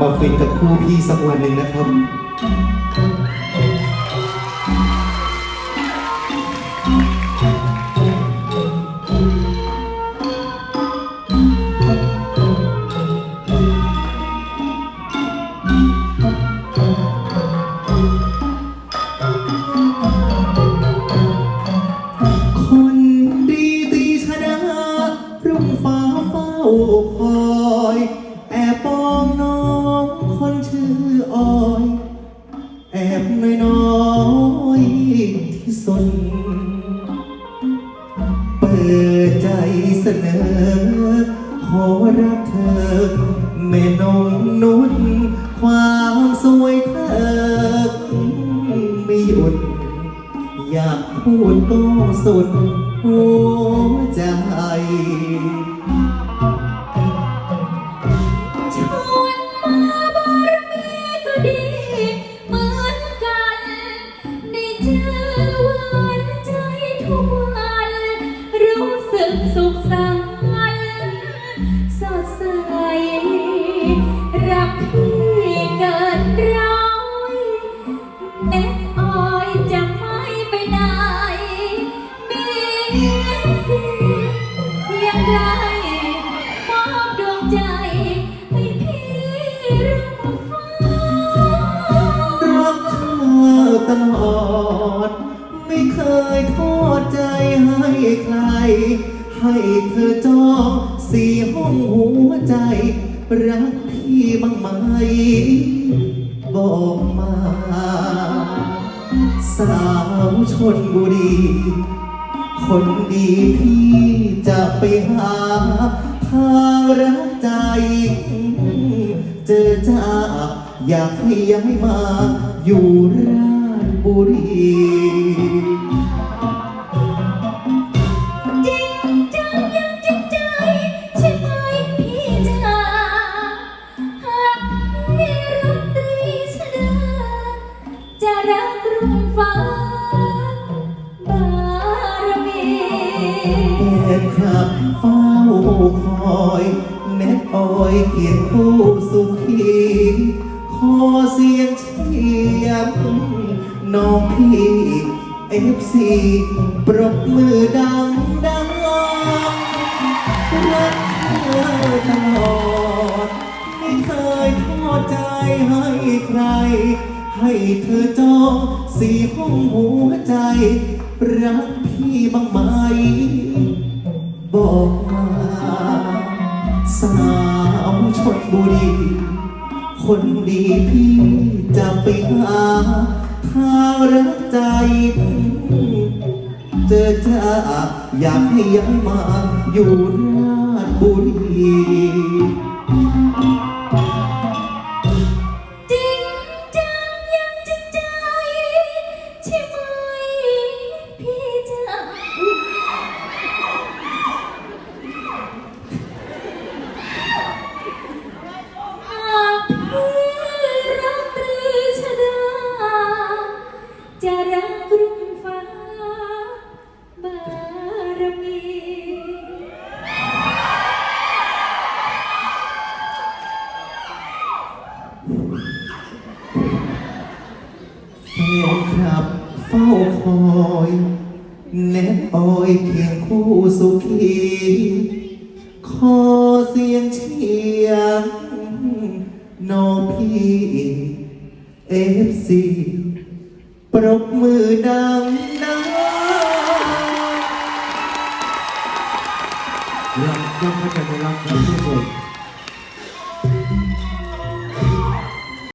มาฟินกับคู่พี่สักวันหนึ่งนะครับ รักเธอแม่นงนุ่นความสวยเธอไม่หยุด อยากพูดก็สุดหัวใจ สดใส รักพี่เกินร้อยเน็ตออยจะไม่ไปไหนมีสิเพียงใดมอบดวงใจให้พี่รับฟ้า รักเธอตลอด ไม่เคยทอดใจให้ใคร ให้เธอจอง สี่ห้องหัวใจ รักพี่บ้างไหม บอกมา สาวชนบุรี คนดีพี่จะไปหา ทางรักใจ เจอจ้าอยากให้ย้ายมา อยู่ราชบุรี คลับเฝ้าคอยแน็ตออยเกียรติผู้สุขีขอเสียงเชียร์น้องพี่เอฟซีปรบมือดังดังรักเธอตลอด ไม่เคยทอดใจให้ใคร ให้เธอจองสี่ห้องหัวใจ รักพี่บ้างไหม บอกมาสาวชนบุรี คนดีพี่จะไปหาทางรักใจ เจอจะอยากให้ย้ายมาอยู่ราชบุรี อยแน่อ้อยเคียงคู่สุขีขอเสียงเชียร์น้องพี่เอฟซีปรบมือดังดังรักย่อมเข้าใจรักครับที่สุด